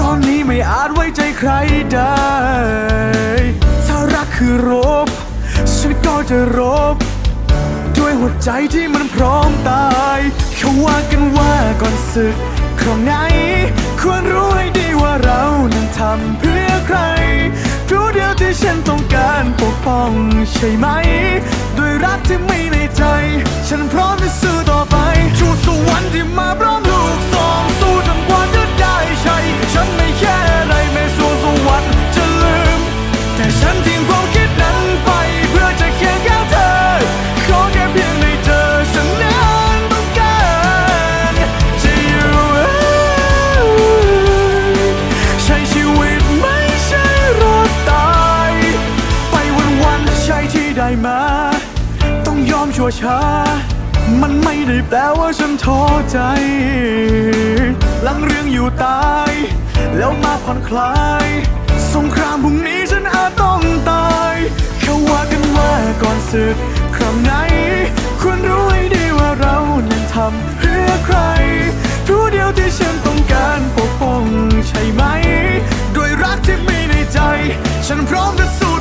ตอนนี้ไม่อาจไว้ใจใครได้ ถ้ารักคือรบ ฉันก็จะรบ ด้วยหัวใจที่มันพร้อมตายเขาว่ากันว่าก่อนศึกคราวไหน ควรรู้ให้ดีว่าเรานั้นทำเพื่อใครรู้เดียวที่ฉันต้องการปกป้องใช่ไหม ด้วยรักที่มีในใจ ฉันพร้อมจะสู้ ต้องยอมชั่วช้า มันไม่ได้แปลว่าฉันท้อใจ หลังเรื่องอยู่ตาย แล้วมาผ่อนคลาย สงครามพรุ่งนี้ฉันอาจต้องตายเขาว่ากันว่าก่อนศึกครั้งไหนควรรู้ให้ดีว่าเรานั้นทำเพื่อใครรู้เดียวที่ฉันต้องการปกป้องใช่ไหม ด้วยรักที่มีในใจ ฉันพร้อมจะสู้